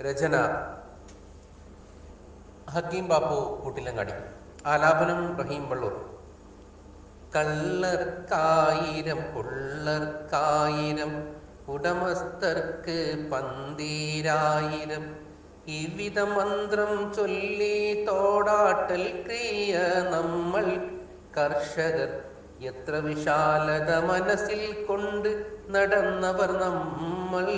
രചന ഹക്കീം ബാപ്പു കൂട്ടിലങ്ങാടി ആലാപനം റഹീം വള്ളൂർ. കള്ളർക്കായിരം പുള്ളർക്കായിരം ഉടമസ്ഥർക്ക് പന്തീരായിരം. ഇവിധ മന്ത്രം ചൊല്ലി തോടാട്ടൽ ക്രിയ നമ്മൾ. കർഷകർ എത്ര വിശാലത മനസ്സിൽ കൊണ്ട് നടന്നവർ നമ്മൾ.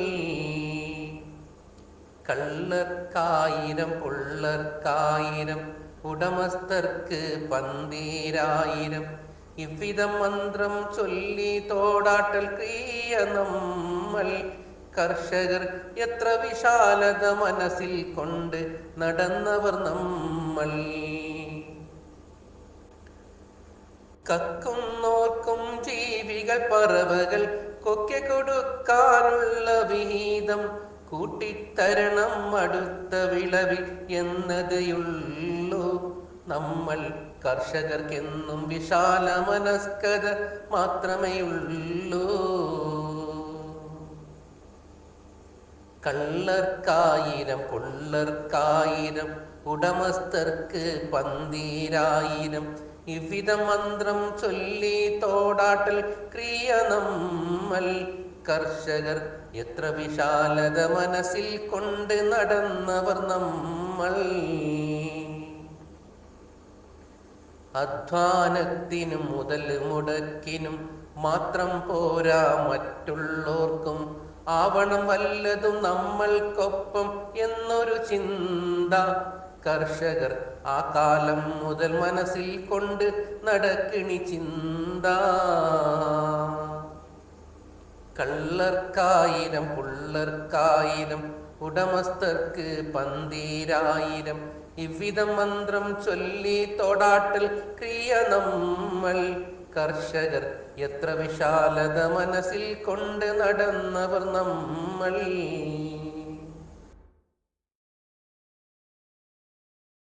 കള്ളർക്കായിരം പൊള്ളർക്കായിരം ഉടമസ്ഥർക്ക് പന്തീരായിരം. ഇവ്വിധം മന്ത്രം ചൊല്ലി തോടാട്ടൽ ക്രിയ നമ്മൾ. കർഷകർ എത്ര വിശാലത മനസ്സിൽ കൊണ്ട് നടന്നവർ നമ്മൾ. കക്കും നോക്കും ജീവികൾ പറവകൾ കൊക്കെ കൊടുക്കാനുള്ള വിഹിതം കൂട്ടിത്തരണം അടുത്ത വിളവിൽ എന്നതയുള്ളു. നമ്മൾ കർഷകർക്കെന്നും വിശാല മനസ്കത മാത്രമേയുള്ളൂ. കള്ളർക്കായിരം കൊള്ളർക്കായിരം ഉടമസ്ഥർക്ക് പന്തീരായിരം. ഇവിധ മന്ത്രം ചൊല്ലി തോടാട്ടൽ ക്രിയ നമ്മൾ കർഷകർ എത്ര വിശാലത മനസ്സിൽ കൊണ്ട് നടന്നവർ നമ്മൾ. അധ്വാനത്തിനും മുതൽ മുടക്കിനും മാത്രം പോരാ മറ്റുള്ളവർക്കും ആവണം വല്ലതും നമ്മൾക്കൊപ്പം എന്നൊരു ചിന്ത കർഷകർ ആ കാലം മുതൽ മനസ്സിൽ കൊണ്ട് നടക്കിണി ചിന്ത. കള്ളർക്കായിരം പുള്ളർക്കായിരം ഉടമസ്ഥർക്ക് പന്തീരായിരം. ഇவ்விதം മന്ത്രം ചൊല്ലി തോടാട്ടിൽ ക്രിയ നമ്മൾ കർഷകർ. എത്ര വിശാലത മനസ്സിൽ കൊണ്ട് നടന്നവർ നമ്മൾ.